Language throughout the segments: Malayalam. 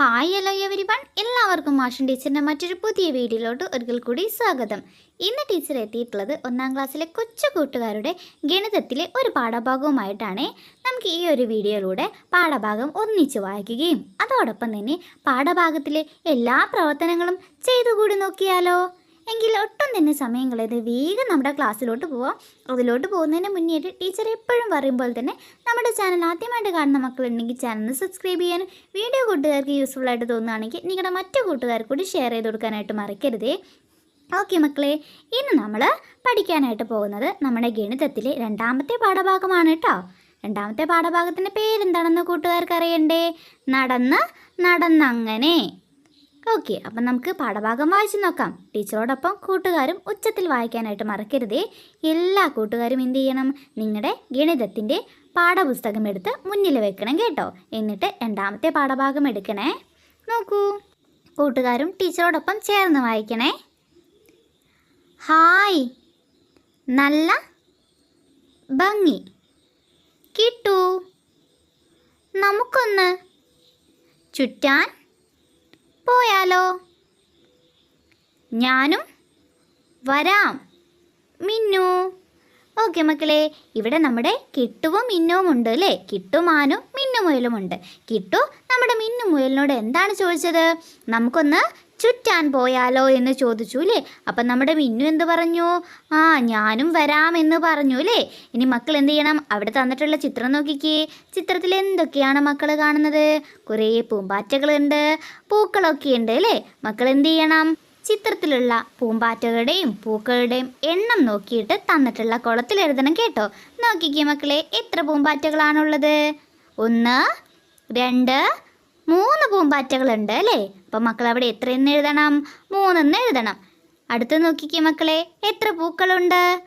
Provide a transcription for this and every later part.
ഹായ് ഹലോ എവരി വൺ എല്ലാവർക്കും മാഷൻ ടീച്ചറിന്റെ മറ്റൊരു പുതിയ വീഡിയോയിലോട്ട് ഒരിക്കൽ കൂടി സ്വാഗതം. ഇന്ന് ടീച്ചർ എത്തിയിട്ടുള്ളത് ഒന്നാം ക്ലാസ്സിലെ കൊച്ചു കൂട്ടുകാരുടെ ഗണിതത്തിലെ ഒരു പാഠഭാഗവുമായിട്ടാണ്. നമുക്ക് ഈ ഒരു വീഡിയോയിലൂടെ പാഠഭാഗം ഒന്നിച്ച് വായിക്കുകയും അതോടൊപ്പം തന്നെ പാഠഭാഗത്തിലെ എല്ലാ പ്രവർത്തനങ്ങളും ചെയ്തുകൂടി നോക്കിയാലോ? എങ്കിൽ ഒട്ടും തന്നെ സമയം കളയത് വേഗം നമ്മുടെ ക്ലാസ്സിലോട്ട് പോവാം. അതിലോട്ട് പോകുന്നതിന് മുന്നേറ്റ് ടീച്ചർ എപ്പോഴും പറയുമ്പോൾ തന്നെ നമ്മുടെ ചാനൽ ആദ്യമായിട്ട് കാണുന്ന മക്കളുണ്ടെങ്കിൽ ചാനൽ സബ്സ്ക്രൈബ് ചെയ്യാനും വീഡിയോ കൂട്ടുകാർക്ക് യൂസ്ഫുൾ ആയിട്ട് തോന്നുകയാണെങ്കിൽ നിങ്ങളുടെ മറ്റു കൂട്ടുകാർക്ക് കൂടി ഷെയർ ചെയ്ത് കൊടുക്കാനായിട്ട് മറക്കരുതേ. ഓക്കെ മക്കളെ ഇന്ന് നമ്മൾ പഠിക്കാനായിട്ട് പോകുന്നത് നമ്മുടെ ഗണിതത്തിലെ രണ്ടാമത്തെ പാഠഭാഗമാണ് കേട്ടോ രണ്ടാമത്തെ പാഠഭാഗത്തിന്റെ പേരെന്താണെന്ന് കൂട്ടുകാർക്ക് അറിയണ്ടേ? നടന്ന് നടന്നങ്ങനെ. ഓക്കെ അപ്പം നമുക്ക് പാഠഭാഗം വായിച്ചു നോക്കാം. ടീച്ചറോടൊപ്പം കൂട്ടുകാരും ഉച്ചത്തിൽ വായിക്കാനായിട്ട് മറക്കരുതേ. എല്ലാ കൂട്ടുകാരും എന്ത് ചെയ്യണം? നിങ്ങളുടെ ഗണിതത്തിന്റെ പാഠപുസ്തകം എടുത്ത് മുന്നിൽ വെക്കണം കേട്ടോ. എന്നിട്ട് രണ്ടാമത്തെ പാഠഭാഗം എടുക്കണേ. നോക്കൂ. കൂട്ടുകാരും ടീച്ചറോടൊപ്പം ചേർന്ന് വായിക്കണേ. ഹായ് നല്ല ഭംഗി. കിട്ടൂ. നമുക്കൊന്ന് ചുറ്റാൻ പോയാലോ? ഞാനും വരാം. മിന്നു. ഓക്കെ മക്കളെ ഇവിടെ നമ്മുടെ കിട്ടുവും മിന്നുവും ഉണ്ട് അല്ലേ? കിട്ടുമാനും മിന്നുമുയലും ഉണ്ട് കിട്ടു നമ്മുടെ മിന്നുമുയലിനോട് എന്താണ് ചോദിച്ചത്? നമുക്കൊന്ന് ചുറ്റാൻ പോയാലോ എന്ന് ചോദിച്ചു അല്ലേ അപ്പം നമ്മുടെ മിന്നു എന്ത് പറഞ്ഞു? ആ ഞാനും വരാമെന്ന് പറഞ്ഞു അല്ലേ ഇനി മക്കൾ എന്ത് ചെയ്യണം? അവിടെ തന്നിട്ടുള്ള ചിത്രം നോക്കിക്കേ. ചിത്രത്തിൽ എന്തൊക്കെയാണ് മക്കൾ കാണുന്നത്? കുറേ പൂമ്പാറ്റകളുണ്ട് പൂക്കളൊക്കെ ഉണ്ട് അല്ലേ മക്കൾ എന്ത് ചെയ്യണം? ചിത്രത്തിലുള്ള പൂമ്പാറ്റകളുടെയും പൂക്കളുടെയും എണ്ണം നോക്കിയിട്ട് തന്നിട്ടുള്ള കുളത്തിൽ എഴുതണം കേട്ടോ. നോക്കിക്കേ മക്കളെ എത്ര പൂമ്പാറ്റകളാണുള്ളത്? ഒന്ന് രണ്ട് മൂന്ന് പൂമ്പാറ്റകളുണ്ട് അല്ലേ? അപ്പം മക്കൾ അവിടെ എത്രയെന്ന് എഴുതണം? മൂന്നെന്ന് എഴുതണം. അടുത്ത് നോക്കിക്കേ മക്കളെ എത്ര പൂക്കളുണ്ട്?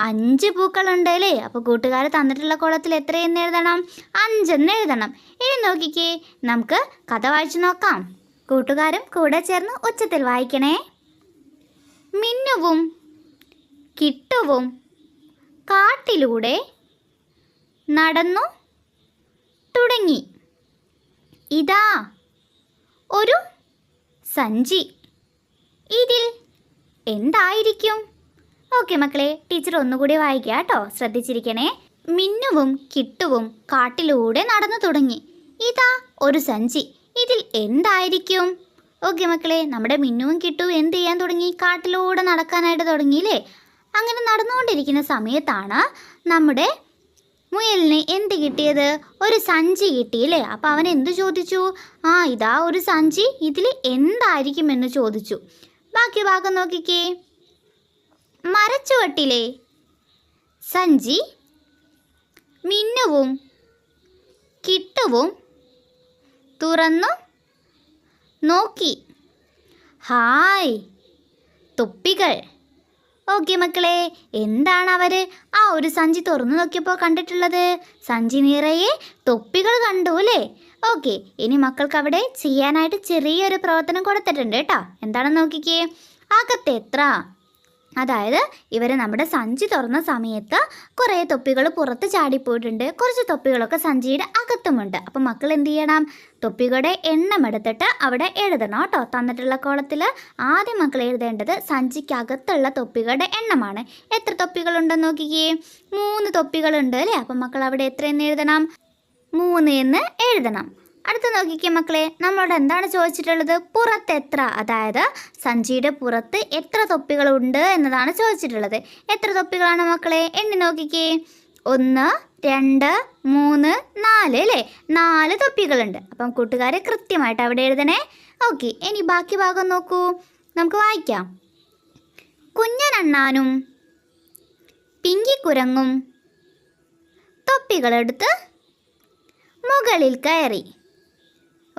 അഞ്ച് പൂക്കളുണ്ട് അല്ലേ? അപ്പോൾ കൂട്ടുകാർ തന്നിട്ടുള്ള കുളത്തിൽ എത്രയെന്ന് എഴുതണം? അഞ്ചെന്ന് എഴുതണം. ഇനി നോക്കിക്കേ നമുക്ക് കഥ വായിച്ചു നോക്കാം. കൂട്ടുകാരും കൂടെ ചേർന്ന് ഉച്ചത്തിൽ വായിക്കണേ. മിന്നുവും കിട്ടുവും കാട്ടിലൂടെ നടന്നു തുടങ്ങി. ഇതാ. ഒരു സഞ്ചി. ഇതിൽ എന്തായിരിക്കും? ഓക്കെ മക്കളെ ടീച്ചർ ഒന്നുകൂടി വായിക്കുക കേട്ടോ. ശ്രദ്ധിച്ചിരിക്കണേ. മിന്നുവും കിട്ടുവും കാട്ടിലൂടെ നടന്നു തുടങ്ങി. ഇതാ ഒരു സഞ്ചി. ഇതിൽ എന്തായിരിക്കും? ഓക്കെ മക്കളെ നമ്മുടെ മിന്നുവും കിട്ടുവും എന്ത് ചെയ്യാൻ തുടങ്ങി? കാട്ടിലൂടെ നടക്കാനായിട്ട് തുടങ്ങിയില്ലേ അങ്ങനെ നടന്നുകൊണ്ടിരിക്കുന്ന സമയത്താണ് നമ്മുടെ മുയലിന് എന്ത് കിട്ടിയത്? ഒരു സഞ്ചി കിട്ടിയില്ലേ? അപ്പോൾ അവൻ എന്ത് ചോദിച്ചു? ആ ഇതാ ഒരു സഞ്ചി ഇതിൽ എന്തായിരിക്കും എന്ന് ചോദിച്ചു. ബാക്കി ഭാഗം നോക്കിക്കേ. മരച്ചുവട്ടിലെ സഞ്ചി മിന്നവും കിട്ടവും തുറന്നു നോക്കി. ഹായ് തൊപ്പികൾ. ഓക്കെ മക്കളെ എന്താണ് അവർ ആ ഒരു സഞ്ചി തുറന്നു നോക്കിയപ്പോൾ കണ്ടിട്ടുള്ളത്. സഞ്ചി നിറയെ തൊപ്പികൾ കണ്ടു അല്ലേ? ഓക്കെ ഇനി മക്കൾക്ക് അവിടെ ചെയ്യാനായിട്ട് ചെറിയൊരു പ്രവർത്തനം കൊടുത്തിട്ടുണ്ട് കേട്ടോ. എന്താണെന്ന് നോക്കിക്കേ. അകത്ത് എത്ര അതായത് ഇവർ നമ്മുടെ സഞ്ചി തുറന്ന സമയത്ത് കുറേ തൊപ്പികൾ പുറത്ത് ചാടിപ്പോയിട്ടുണ്ട്. കുറച്ച് തൊപ്പികളൊക്കെ സഞ്ചിയുടെ അകത്തുമുണ്ട്. അപ്പം മക്കൾ എന്ത് ചെയ്യണം? തൊപ്പികളുടെ എണ്ണം എടുത്തിട്ട് അവിടെ എഴുതണം കേട്ടോ. തന്നിട്ടുള്ള കോളത്തിൽ ആദ്യം മക്കൾ എഴുതേണ്ടത് സഞ്ചിക്കകത്തുള്ള തൊപ്പികളുടെ എണ്ണമാണ്. എത്ര തൊപ്പികളുണ്ടെന്ന് നോക്കിക്കേ. മൂന്ന് തൊപ്പികളുണ്ട് അല്ലേ? അപ്പം മക്കൾ അവിടെ എത്രയെന്ന് എഴുതണം? മൂന്ന് എന്ന് എഴുതണം. അടുത്ത നോക്കിക്കേ മക്കളെ നമ്മളോട് എന്താണ് ചോദിച്ചിട്ടുള്ളത്? പുറത്ത് എത്ര? അതായത് സഞ്ചിയുടെ പുറത്ത് എത്ര തൊപ്പികളുണ്ട് എന്നതാണ് ചോദിച്ചിട്ടുള്ളത്. എത്ര തൊപ്പികളാണ് മക്കളെ? എണ്ണി നോക്കിക്കേ. ഒന്ന് രണ്ട് മൂന്ന് നാല് അല്ലേ? നാല് തൊപ്പികളുണ്ട്. അപ്പം കൂട്ടുകാരെ കൃത്യമായിട്ട് അവിടെ എഴുതണേ. ഓക്കെ ഇനി ബാക്കി ഭാഗം നോക്കൂ. നമുക്ക് വായിക്കാം. കുഞ്ഞനണ്ണാനും പിങ്കിക്കുരങ്ങും തൊപ്പികളെടുത്ത് മുകളിൽ കയറി.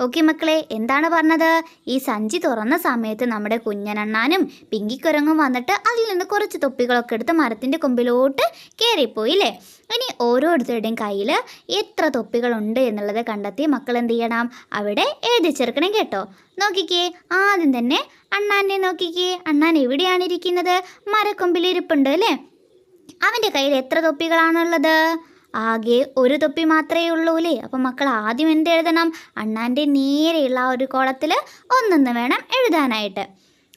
ഓക്കെ മക്കളെ എന്താണ് പറഞ്ഞത്? ഈ സഞ്ചി തുറന്ന സമയത്ത് നമ്മുടെ കുഞ്ഞനണ്ണാനും പിങ്കിക്കുരങ്ങും വന്നിട്ട് അതിൽ നിന്ന് കുറച്ച് തൊപ്പികളൊക്കെ എടുത്ത് മരത്തിന്റെ കൊമ്പിലോട്ട് കയറിപ്പോയി അല്ലേ ഇനി ഓരോരുത്തരുടെയും കയ്യിൽ എത്ര തൊപ്പികളുണ്ട് എന്നുള്ളത് കണ്ടെത്തി മക്കൾ എന്ത് ചെയ്യണം? അവിടെ എഴുതി ചേർക്കണം കേട്ടോ. നോക്കിക്കേ ആദ്യം തന്നെ അണ്ണാനെ നോക്കിക്കേ. അണ്ണാൻ എവിടെയാണ് ഇരിക്കുന്നത്? മരക്കൊമ്പിലിരിപ്പുണ്ട് അല്ലേ? അവന്റെ കയ്യിൽ എത്ര തൊപ്പികളാണുള്ളത്? ആകെ ഒരു തൊപ്പി മാത്രമേ ഉള്ളൂ അല്ലേ അപ്പം മക്കൾ ആദ്യം എന്ത് എഴുതണം? അണ്ണാന്റെ നേരെയുള്ള ആ ഒരു കോളത്തിൽ ഒന്നൊന്ന് വേണം എഴുതാനായിട്ട്.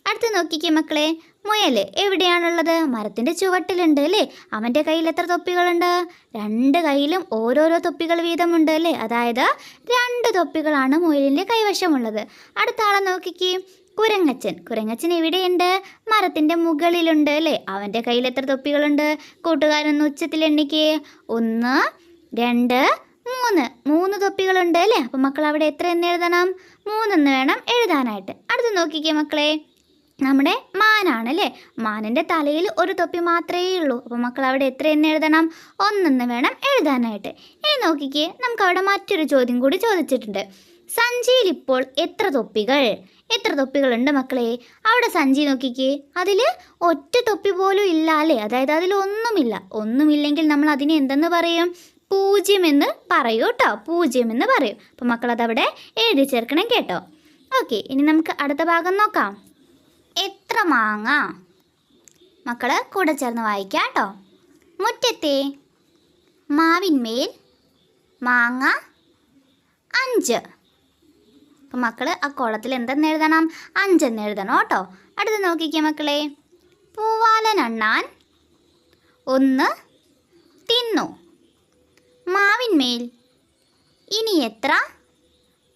അടുത്ത് നോക്കിക്കേ മക്കളെ മുയൽ എവിടെയാണുള്ളത്? മരത്തിന്റെ ചുവട്ടിലുണ്ട് അല്ലേ? അവന്റെ കയ്യിൽ എത്ര തൊപ്പികളുണ്ട്? രണ്ട് കയ്യിലും ഓരോരോ തൊപ്പികൾ വീതമുണ്ട് അല്ലേ? അതായത് രണ്ട് തൊപ്പികളാണ് മുയലിന്റെ കൈവശമുള്ളത്. അടുത്ത ആളെ നോക്കിക്കേ. കുരങ്ങച്ചൻ. കുരങ്ങച്ചൻ എവിടെയുണ്ട്? മരത്തിന്റെ മുകളിലുണ്ട് അല്ലേ? അവന്റെ കയ്യിൽ എത്ര തൊപ്പികളുണ്ട്? കൂട്ടുകാരൊന്ന് ഉച്ചത്തിൽ എണ്ണിക്ക്. ഒന്ന് രണ്ട് മൂന്ന്. മൂന്ന് തൊപ്പികളുണ്ട് അല്ലേ? അപ്പം മക്കൾ അവിടെ എത്ര എന്ന് എഴുതണം? മൂന്നെന്ന് വേണം എഴുതാനായിട്ട്. അടുത്ത് നോക്കിക്കേ മക്കളെ. നമ്മുടെ മാനാണ് അല്ലേ? മാനിന്റെ തലയിൽ ഒരു തൊപ്പി മാത്രമേ ഉള്ളൂ. അപ്പോൾ മക്കൾ അവിടെ എത്ര എന്ന് എഴുതണം? ഒന്നെന്ന് വേണം എഴുതാനായിട്ട്. ഇനി നോക്കിക്കേ. നമുക്ക് അവിടെ മറ്റൊരു ചോദ്യം കൂടി ചോദിച്ചിട്ടുണ്ട്. സഞ്ചിയിൽ ഇപ്പോൾ എത്ര തൊപ്പികൾ? എത്ര തൊപ്പികളുണ്ട് മക്കളെ? അവിടെ സഞ്ചി നോക്കിക്കേ. അതിൽ ഒറ്റ തൊപ്പി പോലും ഇല്ല അല്ലേ അതായത് അതിൽ ഒന്നുമില്ല. ഒന്നുമില്ലെങ്കിൽ നമ്മൾ അതിനെ എന്തെന്ന് പറയും? പൂജ്യം എന്ന് പറയൂ കേട്ടോ. പൂജ്യം എന്ന് പറയും. അപ്പം മക്കൾ അതവിടെ എഴുതി ചേർക്കണം കേട്ടോ. ഓക്കെ ഇനി നമുക്ക് അടുത്ത ഭാഗം നോക്കാം. എത്ര മാങ്ങ? മക്കൾ കൂടെ ചേർന്ന് വായിക്കാം കേട്ടോ. മുറ്റത്തെ മാവിന്മേൽ മാങ്ങ അഞ്ച്. അപ്പം മക്കൾ ആ കോളത്തിൽ എന്തെന്ന് എഴുതണം? അഞ്ചെന്ന് എഴുതണം കേട്ടോ. അടുത്ത് നോക്കിക്കേ മക്കളെ. പൂവാലൻ അണ്ണാൻ. ഒന്ന് തിന്നു. മാവിന്മേൽ. ഇനി എത്ര?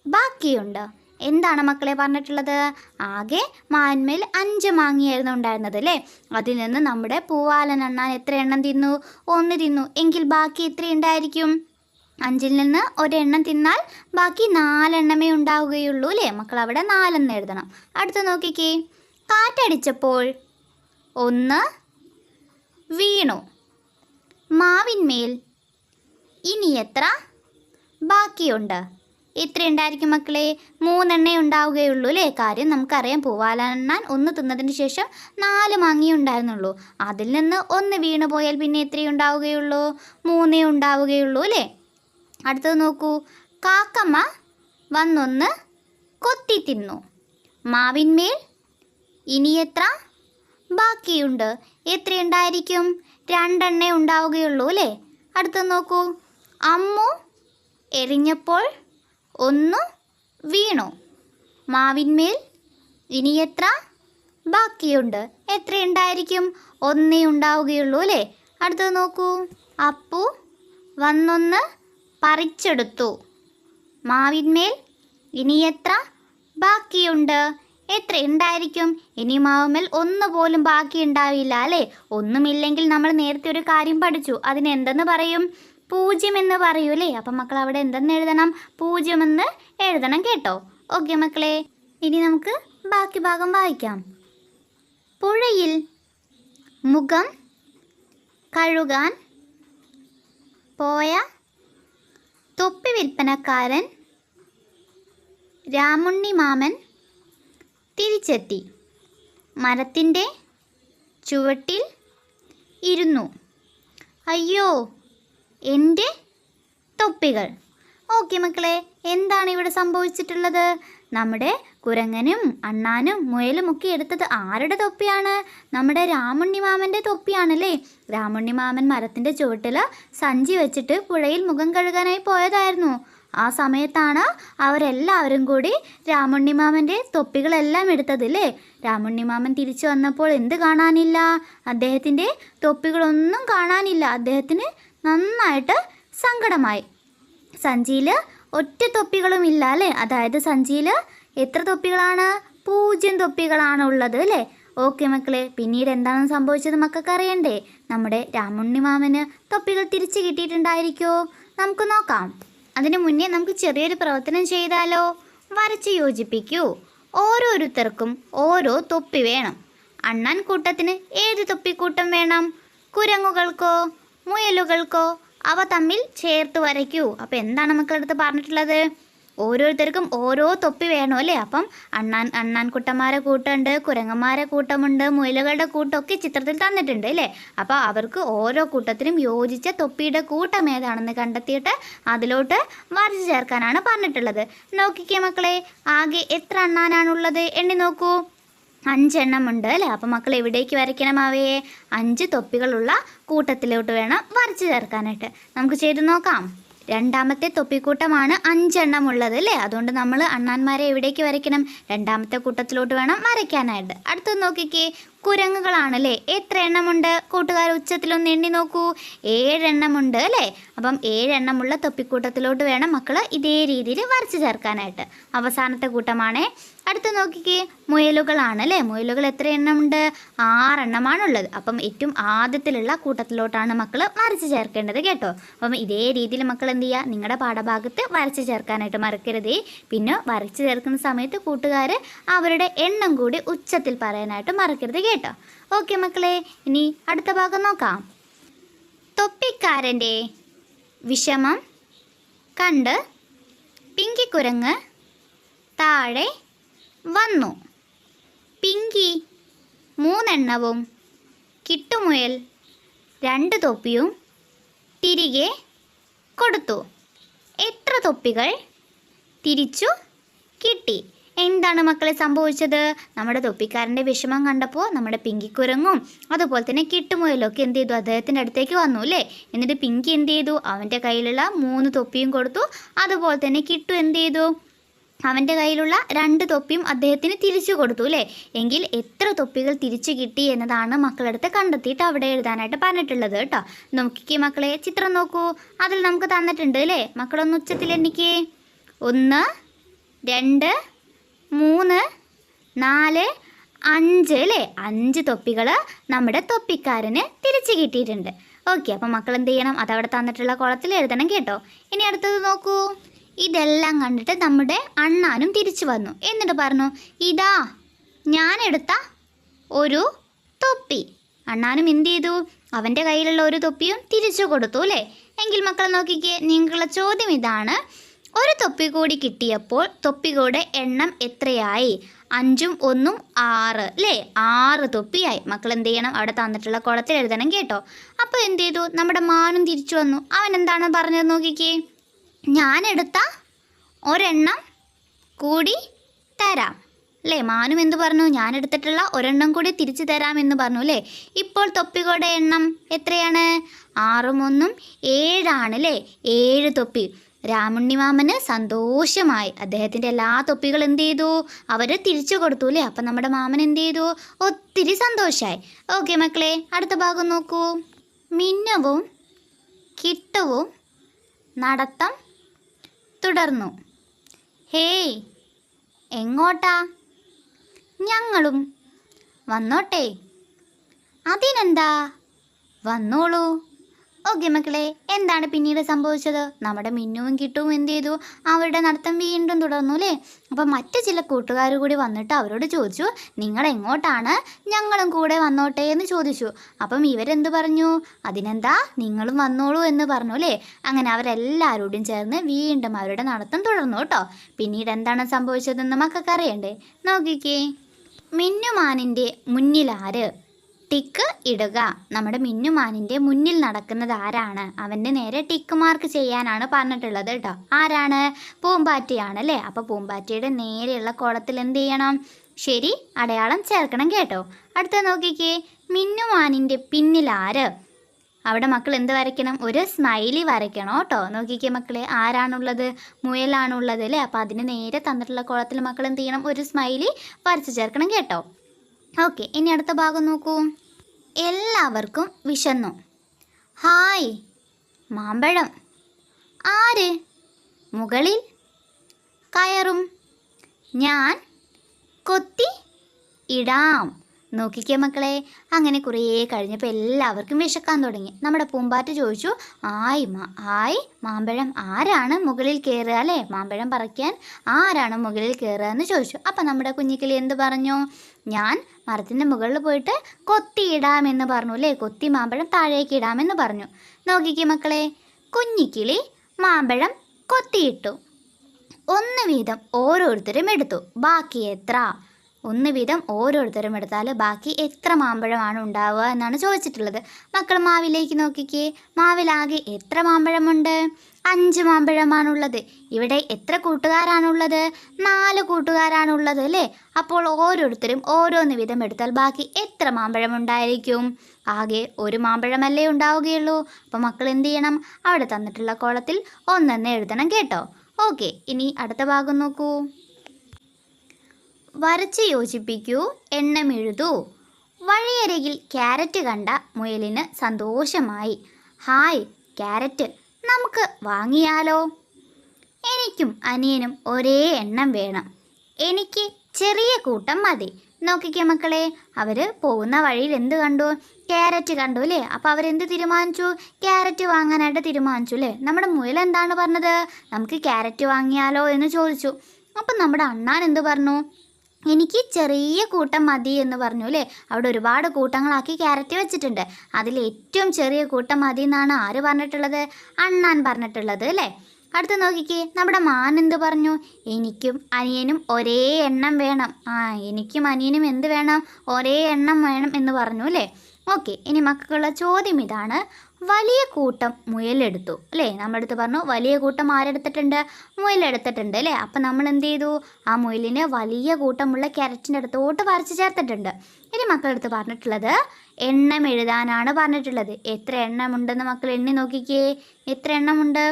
ബാക്കിയുണ്ട്. എന്താണ് മക്കളെ പറഞ്ഞിട്ടുള്ളത്? ആകെ മാന്മേൽ അഞ്ച് മാങ്ങിയായിരുന്നു ഉണ്ടായിരുന്നത് അല്ലേ? അതിൽ നിന്ന് നമ്മുടെ പൂവാലൻ അണ്ണാൻ എത്ര എണ്ണം തിന്നു? ഒന്ന് തിന്നു. എങ്കിൽ ബാക്കി എത്ര ഉണ്ടായിരിക്കും അഞ്ചിൽ നിന്ന് ഒരെണ്ണം തിന്നാൽ ബാക്കി നാലെണ്ണമേ ഉണ്ടാവുകയുള്ളൂ അല്ലേ? മക്കൾ അവിടെ നാലെന്ന് എഴുതണം. അടുത്ത് നോക്കിക്കേ. കാറ്റടിച്ചപ്പോൾ ഒന്ന് വീണു. മാവിന്മേൽ ഇനി എത്ര ബാക്കിയുണ്ട്? എത്ര ഉണ്ടായിരിക്കും മക്കളെ. മൂന്നെണ്ണേ ഉണ്ടാവുകയുള്ളൂ അല്ലേ? കാര്യം നമുക്കറിയാം പൂവാലണ്ണാൻ ഒന്ന് തിന്നതിന് ശേഷം നാല് മാങ്ങി ഉണ്ടായിരുന്നുള്ളൂ. അതിൽ നിന്ന് ഒന്ന് വീണു പോയാൽ പിന്നെ എത്രയുണ്ടാവുകയുള്ളൂ മൂന്നേ ഉണ്ടാവുകയുള്ളൂ അല്ലേ? അടുത്തത് നോക്കൂ. കാക്കമ്മ വന്നൊന്ന് കൊത്തി തിന്നു. മാവിന്മേൽ ഇനി എത്ര? ബാക്കിയുണ്ട്. എത്രയുണ്ടായിരിക്കും? രണ്ടെണ്ണേ ഉണ്ടാവുകയുള്ളൂ അല്ലേ? അടുത്തത് നോക്കൂ. അമ്മു എറിഞ്ഞപ്പോൾ ഒന്ന് വീണു. മാവിന്മേൽ ഇനി എത്ര? ബാക്കിയുണ്ട്. എത്രയുണ്ടായിരിക്കും? ഒന്നേ ഉണ്ടാവുകയുള്ളൂ അല്ലേ? അടുത്തത് നോക്കൂ. അപ്പു വന്നൊന്ന് പറിച്ചെടുത്തു. മാവിന്മേൽ ഇനി എത്ര ബാക്കിയുണ്ട്? എത്ര ഉണ്ടായിരിക്കും? ഇനി മാവുമേൽ ഒന്ന് പോലും ബാക്കി ഉണ്ടാവില്ല അല്ലേ? ഒന്നുമില്ലെങ്കിൽ നമ്മൾ നേരത്തെ ഒരു കാര്യം പഠിച്ചു. അതിനെന്തെന്ന് പറയും? പൂജ്യം എന്ന് പറയൂ അല്ലേ? അപ്പം മക്കൾ അവിടെ എന്തെന്ന് എഴുതണം? പൂജ്യം എന്ന് എഴുതണം കേട്ടോ. ഓക്കെ മക്കളെ ഇനി നമുക്ക് ബാക്കി ഭാഗം വായിക്കാം. പുഴയിൽ മുഖം കഴുകാൻ പോയ തൊപ്പി വിൽപ്പനക്കാരൻ രാമുണ്ണി മാമൻ തിരിച്ചെത്തി. മരത്തിന്റെ ചുവട്ടിൽ ഇരുന്നു. അയ്യോ എന്റെ തൊപ്പികൾ. ഓക്കെ മക്കളെ എന്താണ് ഇവിടെ സംഭവിച്ചിട്ടുള്ളത്? നമ്മുടെ കുരങ്ങനും അണ്ണാനും മുയലും ഒക്കെ എടുത്തത് ആരുടെ തൊപ്പിയാണ്? നമ്മുടെ രാമുണ്ണി മാമന്റെ തൊപ്പിയാണല്ലേ? രാമുണ്ണി മാമൻ മരത്തിന്റെ ചുവട്ടിൽ സഞ്ചി വെച്ചിട്ട് പുഴയിൽ മുഖം കഴുകാനായി പോയതായിരുന്നു. ആ സമയത്താണ് അവരെല്ലാവരും കൂടി രാമുണ്ണി മാമന്റെ തൊപ്പികളെല്ലാം എടുത്തതില്ലേ? രാമുണ്ണി മാമൻ തിരിച്ചു വന്നപ്പോൾ എന്ത് കാണാനില്ല? അദ്ദേഹത്തിന്റെ തൊപ്പികളൊന്നും കാണാനില്ല. അദ്ദേഹത്തിന് നന്നായിട്ട് സങ്കടമായി. സഞ്ചിയിൽ ഒറ്റ തൊപ്പികളും ഇല്ല അല്ലേ? അതായത് സഞ്ചിയിൽ എത്ര തൊപ്പികളാണ്? പൂജ്യം തൊപ്പികളാണ് ഉള്ളത് അല്ലേ? ഓക്കെ മക്കളെ പിന്നീട് എന്താണ് സംഭവിച്ചത് മക്കൾക്ക് അറിയണ്ടേ? നമ്മുടെ രാമുണ്ണി മാമന് തൊപ്പികൾ തിരിച്ചു കിട്ടിയിട്ടുണ്ടായിരിക്കോ? നമുക്ക് നോക്കാം. അതിനു മുന്നേ നമുക്ക് ചെറിയൊരു പ്രവർത്തനം ചെയ്താലോ? വരച്ച് യോജിപ്പിക്കൂ. ഓരോരുത്തർക്കും ഓരോ തൊപ്പി വേണം. അണ്ണൻ കൂട്ടത്തിന് ഏത് തൊപ്പിക്കൂട്ടം വേണം? കുരങ്ങുകൾക്കോ മുയലുകൾക്കോ അവ തമ്മിൽ ചേർത്ത് വരയ്ക്കൂ. അപ്പോൾ എന്താണ് മക്കളടുത്ത് പറഞ്ഞിട്ടുള്ളത്? ഓരോരുത്തർക്കും ഓരോ തൊപ്പി വേണം അല്ലേ? അപ്പം അണ്ണാൻ അണ്ണാൻ കുട്ടന്മാരെ കൂട്ടമുണ്ട് കുരങ്ങന്മാരെ കൂട്ടമുണ്ട് മുയലുകളുടെ കൂട്ടമൊക്കെ ചിത്രത്തിൽ തന്നിട്ടുണ്ട് അല്ലേ? അപ്പോൾ അവർക്ക് ഓരോ കൂട്ടത്തിനും യോജിച്ച തൊപ്പിയുടെ കൂട്ടം ഏതാണെന്ന് കണ്ടെത്തിയിട്ട് അതിലോട്ട് വരച്ചു ചേർക്കാനാണ് പറഞ്ഞിട്ടുള്ളത്. നോക്കിക്കേ മക്കളെ ആകെ എത്ര അണ്ണാനാണുള്ളത്? എണ്ണി നോക്കൂ. അഞ്ചെണ്ണം ഉണ്ട് അല്ലേ? അപ്പോൾ മക്കൾ എവിടേക്ക് വരയ്ക്കണം അവയെ. അഞ്ച് തൊപ്പികളുള്ള കൂട്ടത്തിലോട്ട് വേണം വരച്ചു ചേർക്കാനായിട്ട്. നമുക്ക് ചെയ്ത് നോക്കാം. രണ്ടാമത്തെ തൊപ്പിക്കൂട്ടമാണ് അഞ്ചെണ്ണം ഉള്ളത് അല്ലേ? അതുകൊണ്ട് നമ്മൾ അണ്ണാന്മാരെ എവിടേക്ക് വരയ്ക്കണം. രണ്ടാമത്തെ കൂട്ടത്തിലോട്ട് വേണം വരയ്ക്കാനായിട്ട്. അടുത്തത് നോക്കിക്കേ. കുരങ്ങുകളാണ് അല്ലേ എത്ര എണ്ണമുണ്ട് കൂട്ടുകാർ ഉച്ചത്തിലൊന്ന് എണ്ണി നോക്കൂ. ഏഴെണ്ണമുണ്ട് അല്ലേ? അപ്പം ഏഴെണ്ണമുള്ള തൊപ്പിക്കൂട്ടത്തിലോട്ട് വേണം മക്കൾ ഇതേ രീതിയിൽ വരച്ചു ചേർക്കാനായിട്ട്. അവസാനത്തെ കൂട്ടമാണേ. അടുത്ത് നോക്കിക്കേ മുയലുകളാണ് അല്ലേ? മുയലുകൾ എത്ര എണ്ണമുണ്ട്? ആറെണ്ണമാണുള്ളത്. അപ്പം ഏറ്റവും ആദ്യത്തിലുള്ള കൂട്ടത്തിലോട്ടാണ് മക്കൾ വരച്ച് ചേർക്കേണ്ടത് കേട്ടോ. അപ്പം ഇതേ രീതിയിൽ മക്കൾ എന്ത് ചെയ്യുക? നിങ്ങളുടെ പാഠഭാഗത്ത് വരച്ച് ചേർക്കാനായിട്ട് മറക്കരുതേ. പിന്നെ വരച്ച് ചേർക്കുന്ന സമയത്ത് കൂട്ടുകാർ അവരുടെ എണ്ണം കൂടി ഉച്ചത്തിൽ പറയാനായിട്ട് മറക്കരുത് കേട്ടോ. ഓക്കെ മക്കളെ ഇനി അടുത്ത ഭാഗം നോക്കാം. തൊപ്പിക്കാരന്റെ വിഷമം കണ്ട് പിങ്കിക്കുരങ്ങ് താഴെ വന്നു. പിങ്കി മൂന്നെണ്ണവും കിട്ടുമുയൽ രണ്ട് തൊപ്പിയും തിരികെ കൊടുത്തു. എത്ര തൊപ്പികൾ തിരിച്ചു കിട്ടി? എന്താണ് മക്കളെ സംഭവിച്ചത്? നമ്മുടെ തൊപ്പിക്കാരന്റെ വിഷമം കണ്ടപ്പോൾ നമ്മുടെ പിങ്കിക്കുരങ്ങും അതുപോലെ തന്നെ കിട്ടുമുയലൊക്കെ എന്ത് ചെയ്തു? അദ്ദേഹത്തിന്റെ അടുത്തേക്ക് വന്നു അല്ലേ? എന്നിട്ട് പിങ്കി എന്ത് ചെയ്തു? അവന്റെ കയ്യിലുള്ള മൂന്ന് തൊപ്പിയും കൊടുത്തു. അതുപോലെ തന്നെ കിട്ടു എന്ത് ചെയ്തു? അവന്റെ കയ്യിലുള്ള രണ്ട് തൊപ്പിയും അദ്ദേഹത്തിന് തിരിച്ചു കൊടുത്തു അല്ലേ എങ്കിൽ എത്ര തൊപ്പികൾ തിരിച്ചു കിട്ടി എന്നതാണ് മക്കളടുത്ത് കണ്ടെത്തിയിട്ട് അവിടെ എഴുതാനായിട്ട് പറഞ്ഞിട്ടുള്ളത് കേട്ടോ. നോക്കിക്കേ മക്കളെ ചിത്രം നോക്കൂ. അതിൽ നമുക്ക് തന്നിട്ടുണ്ട് അല്ലേ മക്കളൊന്ന് ഉച്ചത്തിൽ എണ്ണിക്കേ. ഒന്ന് രണ്ട് മൂന്ന് നാല് അഞ്ച് അല്ലേ അഞ്ച് തൊപ്പികൾ നമ്മുടെ തൊപ്പിക്കാരന് തിരിച്ചു കിട്ടിയിട്ടുണ്ട്. ഓക്കെ അപ്പം മക്കൾ എന്ത് ചെയ്യണം? അതവിടെ തന്നിട്ടുള്ള കുളത്തിൽ എഴുതണം കേട്ടോ. ഇനി അടുത്തത് നോക്കൂ. ഇതെല്ലാം കണ്ടിട്ട് നമ്മുടെ അണ്ണാനും തിരിച്ചു വന്നു. എന്നിട്ട് പറഞ്ഞു ഇതാ ഞാൻ എടുത്ത ഒരു തൊപ്പി. അണ്ണാനും എന്ത് ചെയ്തു? അവന്റെ കയ്യിലുള്ള ഒരു തൊപ്പിയും തിരിച്ചു കൊടുത്തു അല്ലേ? എങ്കിൽ മക്കളെ നോക്കിക്കേ നിങ്ങളുടെ ചോദ്യം ഇതാണ്. ഒരു തൊപ്പി കൂടി കിട്ടിയപ്പോൾ തൊപ്പികളുടെ എണ്ണം എത്രയായി? അഞ്ചും ഒന്നും ആറ് അല്ലേ? ആറ് തൊപ്പിയായി. മക്കൾ എന്ത് ചെയ്യണം? അവിടെ തന്നിട്ടുള്ള കുളത്തിൽ എഴുതണം കേട്ടോ. അപ്പോൾ എന്ത് ചെയ്തു? നമ്മുടെ മാനും തിരിച്ചു വന്നു. അവൻ എന്താണ് പറഞ്ഞത് നോക്കിക്കേ? ഞാൻ എടുത്ത ഒരെണ്ണം കൂടി തരാം. അല്ലേ മാനും എന്ത് പറഞ്ഞു? ഞാൻ എടുത്തിട്ടുള്ള ഒരെണ്ണം കൂടി തിരിച്ചു തരാം എന്ന് പറഞ്ഞു അല്ലേ ഇപ്പോൾ തൊപ്പികളുടെ എണ്ണം എത്രയാണ്? ആറും ഒന്നും ഏഴാണ് അല്ലേ ഏഴ് തൊപ്പി. രാമുണ്ണിമാമന് സന്തോഷമായി. അദ്ദേഹത്തിന്റെ എല്ലാ തൊപ്പികൾ എന്ത് ചെയ്തു? അവർ തിരിച്ചു കൊടുത്തു അല്ലേ അപ്പം നമ്മുടെ മാമൻ എന്ത് ചെയ്തു? ഒത്തിരി സന്തോഷമായി ഓക്കെ മക്കളെ അടുത്ത ഭാഗം നോക്കൂ. മിന്നവും കിട്ടവും നടത്തം തുടർന്നു. ഹേയ് എങ്ങോട്ടാ? ഞങ്ങളും വന്നോട്ടെ. അതിനെന്താ? വന്നോളൂ. ഓക്കെ മക്കളെ എന്താണ് പിന്നീട് സംഭവിച്ചത്? നമ്മുടെ മിന്നുവും കിട്ടുവും എന്ത് ചെയ്തു? അവരുടെ നടത്തം വീണ്ടും തുടർന്നു അല്ലേ? അപ്പം മറ്റു ചില കൂട്ടുകാർ കൂടി വന്നിട്ട് അവരോട് ചോദിച്ചു നിങ്ങൾ എങ്ങോട്ടാണ് ഞങ്ങളും കൂടെ വന്നോട്ടെ എന്ന് ചോദിച്ചു. അപ്പം ഇവരെന്ത് പറഞ്ഞു? അതിനെന്താ? നിങ്ങളും വന്നോളൂ എന്ന് പറഞ്ഞു അല്ലേ? അങ്ങനെ അവരെല്ലാവരോടും ചേർന്ന് വീണ്ടും അവരുടെ നടത്തം തുടർന്നു കേട്ടോ. പിന്നീട് എന്താണ് സംഭവിച്ചതെന്ന് മക്കൾക്ക് അറിയണ്ടേ? നോക്കിക്കേ. മിന്നുമാനിന്റെ മുന്നിലാര് ടിക്ക് ഇടുക. നമ്മുടെ മിന്നുമാനിന്റെ മുന്നിൽ നടക്കുന്നത് ആരാണ്? അവന്റെ നേരെ ടിക്ക് മാർക്ക് ചെയ്യാനാണ് പറഞ്ഞിട്ടുള്ളത് കേട്ടോ ആരാണ്? പൂമ്പാറ്റയാണ് അല്ലേ അപ്പോൾ പൂമ്പാറ്റയുടെ നേരെയുള്ള കുളത്തിൽ എന്ത് ചെയ്യണം? ശരി അടയാളം ചേർക്കണം കേട്ടോ. അടുത്ത നോക്കിക്കേ മിന്നുമാനിന്റെ പിന്നിൽ ആര്? അവിടെ മക്കൾ എന്ത് വരയ്ക്കണം? ഒരു സ്മൈലി വരയ്ക്കണം കേട്ടോ. നോക്കിക്കേ മക്കളെ ആരാണുള്ളത്? മുയലാണുള്ളത് അല്ലേ? അപ്പോൾ അതിന് നേരെ തന്നിട്ടുള്ള കുളത്തിൽ മക്കൾ എന്ത് ചെയ്യണം? ഒരു സ്മൈലി വരച്ച് ചേർക്കണം കേട്ടോ. ഓക്കെ ഇനി അടുത്ത ഭാഗം നോക്കൂ. എല്ലാവർക്കും വിശന്നു. ഹായ് മാമ്പഴം. ആര്? മുകളിൽ കയറും. ഞാൻ കൊത്തി ഇടാം. നോക്കിക്കേ മക്കളെ. അങ്ങനെ കുറേ കഴിഞ്ഞപ്പോൾ എല്ലാവർക്കും വിശക്കാൻ തുടങ്ങി. നമ്മുടെ പൂമ്പാറ്റ ചോദിച്ചു ആയി മാ ആയി മാമ്പഴം ആരാണ് മുകളിൽ കയറുക അല്ലേ? മാമ്പഴം പറിക്കാൻ ആരാണ് മുകളിൽ കയറുക എന്ന് ചോദിച്ചു. അപ്പം നമ്മുടെ കുഞ്ഞിക്കിളി എന്ത് പറഞ്ഞു? ഞാൻ മരത്തിന്റെ മുകളിൽ പോയിട്ട് കൊത്തിയിടാമെന്ന് പറഞ്ഞു അല്ലേ? കൊത്തി മാമ്പഴം താഴേക്ക് ഇടാമെന്ന് പറഞ്ഞു. നോക്കിക്കേ മക്കളെ കുഞ്ഞിക്കിളി മാമ്പഴം കൊത്തിയിട്ടു. ഒന്ന് വീതം ഓരോരുത്തരും എടുത്തു. ബാക്കി എത്ര? ഒന്ന് വീതം ഓരോരുത്തരും എടുത്താൽ ബാക്കി എത്ര മാമ്പഴമാണ് ഉണ്ടാവുക എന്നാണ് ചോദിച്ചിട്ടുള്ളത്. മക്കൾ മാവിലേക്ക് നോക്കിക്കേ. മാവിലാകെ എത്ര മാമ്പഴമുണ്ട്? അഞ്ച് മാമ്പഴമാണുള്ളത്. ഇവിടെ എത്ര കൂട്ടുകാരാണുള്ളത്? നാല് കൂട്ടുകാരാണുള്ളത് അല്ലേ? അപ്പോൾ ഓരോരുത്തരും ഓരോന്ന് വീതം എടുത്താൽ ബാക്കി എത്ര മാമ്പഴം ഉണ്ടായിരിക്കും ആകെ ഒരു മാമ്പഴമല്ലേ ഉണ്ടാവുകയുള്ളൂ. അപ്പോൾ മക്കൾ എന്ത് ചെയ്യണം? അവിടെ തന്നിട്ടുള്ള കോളത്തിൽ ഒന്നെന്ന് എഴുതണം കേട്ടോ. ഓക്കെ ഇനി അടുത്ത ഭാഗം നോക്കൂ. വരച്ച് യോജിപ്പിക്കൂ എണ്ണമെഴുതൂ വഴിയരികിൽ ക്യാരറ്റ് കണ്ട മുയലിന് സന്തോഷമായി. ഹായ് ക്യാരറ്റ് നമുക്ക് വാങ്ങിയാലോ? എനിക്കും അനിയനും ഒരേ എണ്ണം വേണം. എനിക്ക് ചെറിയ കൂട്ടം മതി. നോക്കിക്കേ മക്കളെ അവർ പോകുന്ന വഴിയിൽ എന്ത് കണ്ടു? ക്യാരറ്റ് കണ്ടു അല്ലേ? അപ്പോൾ അവരെന്ത് തീരുമാനിച്ചു? ക്യാരറ്റ് വാങ്ങാനായിട്ട് തീരുമാനിച്ചു അല്ലേ? നമ്മുടെ മുയൽ എന്താണ് പറഞ്ഞത്? നമുക്ക് ക്യാരറ്റ് വാങ്ങിയാലോ എന്ന് ചോദിച്ചു. അപ്പം നമ്മുടെ അണ്ണാൻ എന്ത് പറഞ്ഞു? എനിക്ക് ചെറിയ കൂട്ടം മതി എന്ന് പറഞ്ഞു അല്ലേ? അവിടെ ഒരുപാട് കൂട്ടങ്ങളാക്കി ക്യാരറ്റ് വെച്ചിട്ടുണ്ട്. അതിൽ ഏറ്റവും ചെറിയ കൂട്ടം മതി എന്നാണ് ആര് പറഞ്ഞിട്ടുള്ളത്? അണ്ണാൻ പറഞ്ഞിട്ടുള്ളത് അല്ലേ? അടുത്ത് നോക്കിക്കേ നമ്മുടെ മാൻ എന്ത് പറഞ്ഞു? എനിക്കും അനിയനും ഒരേ എണ്ണം വേണം. ആ എനിക്കും അനിയനും എന്ത് വേണം? ഒരേ എണ്ണം വേണം എന്ന് പറഞ്ഞു അല്ലേ? ഓക്കെ ഇനി മക്കൾക്കുള്ള ചോദ്യം ഇതാണ്. വലിയ കൂട്ടം മുയലെടുത്തു. അല്ലേ? നമ്മുടെ അടുത്ത് പറഞ്ഞു വലിയ കൂട്ടം ആരെടുത്തിട്ടുണ്ട്? മുയലെടുത്തിട്ടുണ്ട് അല്ലേ? അപ്പം നമ്മൾ എന്ത് ചെയ്തു? ആ മുയലിനെ വലിയ കൂട്ടമുള്ള ക്യാരറ്റിന്റെ അടുത്തോട്ട് വരച്ച് ചേർത്തിട്ടുണ്ട്. ഇനി മക്കളടുത്ത് പറഞ്ഞിട്ടുള്ളത് എണ്ണം എഴുതാനാണ് പറഞ്ഞിട്ടുള്ളത്. എത്ര എണ്ണമുണ്ടെന്ന് മക്കൾ എണ്ണി നോക്കിക്കേ. എത്ര എണ്ണമുണ്ട്?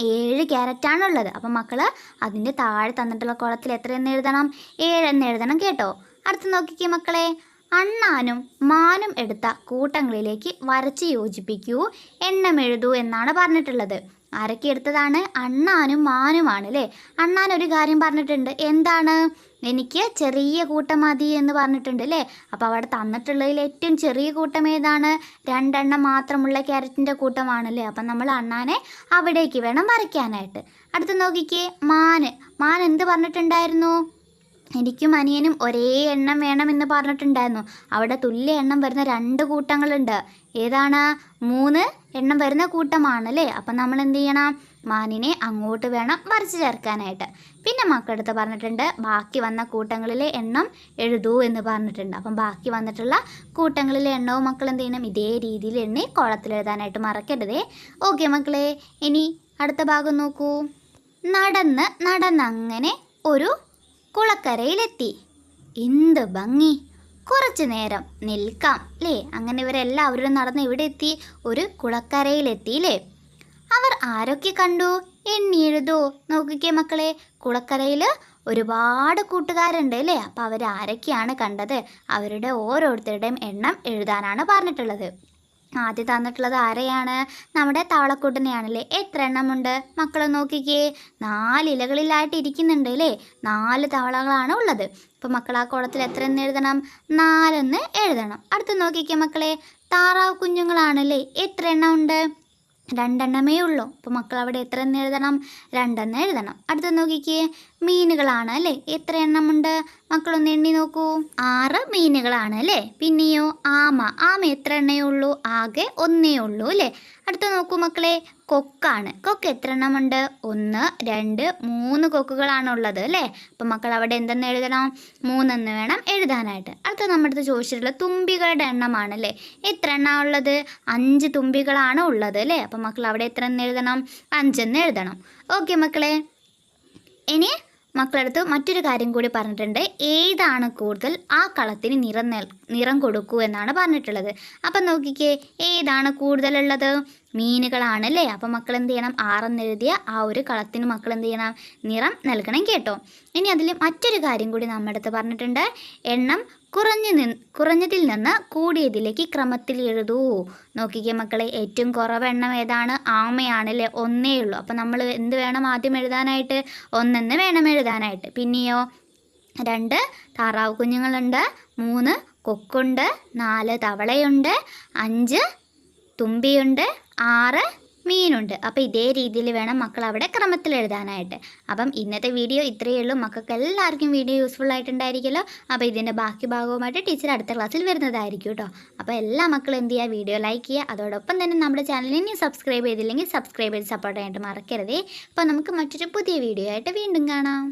ഏഴ് ക്യാരറ്റാണുള്ളത്. അപ്പം മക്കൾ അതിന്റെ താഴെ തന്നിട്ടുള്ള കുളത്തിൽ എത്ര എന്ന് എഴുതണം? ഏഴെന്ന് എഴുതണം കേട്ടോ. അടുത്ത് നോക്കിക്കേ മക്കളെ. അണ്ണാനും മാനും എടുത്ത കൂട്ടങ്ങളിലേക്ക് വരച്ച് യോജിപ്പിക്കൂ എണ്ണം എഴുതൂ എന്നാണ് പറഞ്ഞിട്ടുള്ളത്. ആരൊക്കെ എടുത്തതാണ് അണ്ണാനും മാനുമാണ് അല്ലേ അണ്ണാൻ ഒരു കാര്യം പറഞ്ഞിട്ടുണ്ട്. എന്താണ്? എനിക്ക് ചെറിയ കൂട്ടം മതി എന്ന് പറഞ്ഞിട്ടുണ്ട് അല്ലേ? അപ്പോൾ അവിടെ തന്നിട്ടുള്ളതിൽ ഏറ്റവും ചെറിയ കൂട്ടം ഏതാണ്? രണ്ടെണ്ണം മാത്രമുള്ള ക്യാരറ്റിന്റെ കൂട്ടമാണല്ലേ അപ്പം നമ്മൾ അണ്ണാനെ അവിടേക്ക് വേണം വരയ്ക്കാനായിട്ട് അടുത്ത് നോക്കിക്കേ മാന്. മാൻ എന്ത് പറഞ്ഞിട്ടുണ്ടായിരുന്നു? എനിക്കും അനിയനും ഒരേ എണ്ണം വേണമെന്ന് പറഞ്ഞിട്ടുണ്ടായിരുന്നു. അവിടെ തുല്യ എണ്ണം വരുന്ന രണ്ട് കൂട്ടങ്ങളുണ്ട്. ഏതാണ്? മൂന്ന് എണ്ണം വരുന്ന കൂട്ടമാണല്ലേ അപ്പം നമ്മൾ എന്ത് ചെയ്യണം? മാനിനെ അങ്ങോട്ട് വേണം വരച്ച് ചേർക്കാനായിട്ട്. പിന്നെ മക്കളടുത്ത് പറഞ്ഞിട്ടുണ്ട് ബാക്കി വന്ന കൂട്ടങ്ങളിലെ എണ്ണം എഴുതൂ എന്ന് പറഞ്ഞിട്ടുണ്ട്. അപ്പം ബാക്കി വന്നിട്ടുള്ള കൂട്ടങ്ങളിലെ എണ്ണവും മക്കൾ എന്ത് ചെയ്യണം? ഇതേ രീതിയിൽ എണ്ണി കുളത്തിൽ എഴുതാനായിട്ട് മറക്കരുതേ ഓക്കെ മക്കളെ ഇനി അടുത്ത ഭാഗം നോക്കൂ. നടന്ന് നടന്നങ്ങനെ ഒരു കുളക്കരയിലെത്തി. എന്ത് ഭംഗി. കുറച്ചു നേരം നിൽക്കാം അല്ലേ അങ്ങനെ ഇവരെല്ലാവരും നടന്ന് ഇവിടെ എത്തി ഒരു കുളക്കരയിലെത്തി അല്ലേ അവർ ആരൊക്കെ കണ്ടു? എണ്ണി നോക്കിക്കേ മക്കളെ കുളക്കരയിൽ ഒരുപാട് കൂട്ടുകാരുണ്ട് അല്ലേ? അപ്പോൾ അവർ ആരൊക്കെയാണ് കണ്ടത്? അവരുടെ ഓരോരുത്തരുടെയും എണ്ണം എഴുതാനാണ് പറഞ്ഞിട്ടുള്ളത്. ആദ്യം തന്നിട്ടുള്ളത് ആരെയാണ്? നമ്മുടെ തവളക്കൂട്ടിനെയാണല്ലേ? എത്ര എണ്ണമുണ്ട്? മക്കളെ നോക്കിക്കേ. നാല് ഇലകളിലായിട്ട് ഇരിക്കുന്നുണ്ട് അല്ലേ? നാല് തവളകളാണ് ഉള്ളത്. അപ്പോൾ മക്കൾ ആ കുളത്തിൽ എത്ര എന്ന് എഴുതണം? നാലെന്ന് എഴുതണം. അടുത്ത് നോക്കിക്കേ മക്കളെ താറാവ് കുഞ്ഞുങ്ങളാണല്ലേ? എത്ര എണ്ണം ഉണ്ട് രണ്ടെണ്ണമേ ഉള്ളൂ. അപ്പോൾ മക്കൾ അവിടെ എത്ര എഴുതണം? രണ്ടെണ്ണം എഴുതണം. അടുത്ത നോക്കിക്കേ. മീനുകളാണ് അല്ലേ? എത്ര എണ്ണമുണ്ട്? മക്കളൊന്ന് എണ്ണി നോക്കൂ. ആറ് മീനുകളാണ് അല്ലേ? പിന്നെയോ ആമ. ആമ എത്ര എണ്ണയേ ഉള്ളൂ? ആകെ ഒന്നേ ഉള്ളൂ അല്ലേ? അടുത്ത നോക്കൂ മക്കളെ. കൊക്കാണ്. കൊക്ക് എത്ര എണ്ണമുണ്ട്? ഒന്ന് രണ്ട് മൂന്ന് കൊക്കുകളാണ് ഉള്ളത് അല്ലേ? അപ്പം മക്കൾ അവിടെ എന്തെന്ന് എഴുതണം? മൂന്നെന്ന് വേണം എഴുതാനായിട്ട്. അടുത്ത നമ്മുടെ അടുത്ത് ചോദിച്ചിട്ടുള്ള തുമ്പികളുടെ എണ്ണമാണ് അല്ലേ? എത്ര എണ്ണ ഉള്ളത്? അഞ്ച് തുമ്പികളാണ് ഉള്ളത് അല്ലേ? അപ്പം മക്കൾ അവിടെ എത്ര എന്ന് എഴുതണം? അഞ്ചെന്ന് എഴുതണം. ഓക്കെ മക്കളെ. ഇനി മക്കളടുത്ത് മറ്റൊരു കാര്യം കൂടി പറഞ്ഞിട്ടുണ്ട്. ഏതാണ് കൂടുതൽ ആ കളത്തിന് നിറം നൽ നിറം കൊടുക്കൂ എന്നാണ് പറഞ്ഞിട്ടുള്ളത്. അപ്പം നോക്കിക്കേ ഏതാണ് കൂടുതലുള്ളത്? മീനുകളാണ് അല്ലേ അപ്പം മക്കൾ എന്ത് ചെയ്യണം? ആറെന്ന് എഴുതിയ ആ ഒരു കളത്തിന് മക്കൾ എന്ത് ചെയ്യണം? നിറം നൽകണം കേട്ടോ. ഇനി അതിൽ മറ്റൊരു കാര്യം കൂടി നമ്മുടെ അടുത്ത് പറഞ്ഞിട്ടുണ്ട്. എണ്ണം കുറഞ്ഞു നിന്ന് കുറഞ്ഞതിൽ നിന്ന് കൂടിയതിലേക്ക് ക്രമത്തിൽ എഴുതൂ. നോക്കിക്കേ മക്കളെ ഏറ്റവും കുറവ് എണ്ണം ഏതാണ്? ആമയാണല്ലേ? ഒന്നേ ഉള്ളൂ. അപ്പം നമ്മൾ എന്ത് വേണം ആദ്യം എഴുതാനായിട്ട്? ഒന്നെന്ന് വേണം എഴുതാനായിട്ട്. പിന്നെയോ? രണ്ട് താറാവ് കുഞ്ഞുങ്ങളുണ്ട്. മൂന്ന് കൊക്കുണ്ട്. നാല് തവളയുണ്ട്. അഞ്ച് തുമ്പിയുണ്ട്. ആറ് മീനുണ്ട്. അപ്പോൾ ഇതേ രീതിയിൽ വേണം മക്കൾ അവിടെ ക്രമത്തിൽ എഴുതാനായിട്ട്. അപ്പം ഇന്നത്തെ വീഡിയോ ഇത്രയേ ഉള്ളൂ. മക്കൾക്ക് എല്ലാവർക്കും വീഡിയോ യൂസ്ഫുൾ ആയിട്ടുണ്ടായിരിക്കുമല്ലോ. അപ്പോൾ ഇതിന്റെ ബാക്കി ഭാഗവുമായിട്ട് ടീച്ചർ അടുത്ത ക്ലാസ്സിൽ വരുന്നതായിരിക്കും കേട്ടോ. അപ്പോൾ എല്ലാ മക്കളും എന്ത് ചെയ്യുക? വീഡിയോ ലൈക്ക് ചെയ്യുക. അതോടൊപ്പം തന്നെ നമ്മുടെ ചാനലിനെ സബ്സ്ക്രൈബ് ചെയ്തില്ലെങ്കിൽ സബ്സ്ക്രൈബ് ചെയ്ത് സപ്പോർട്ട് ചെയ്യാനായിട്ട് മറക്കരുതേ. അപ്പോൾ നമുക്ക് മറ്റൊരു പുതിയ വീഡിയോ ആയിട്ട് വീണ്ടും കാണാം.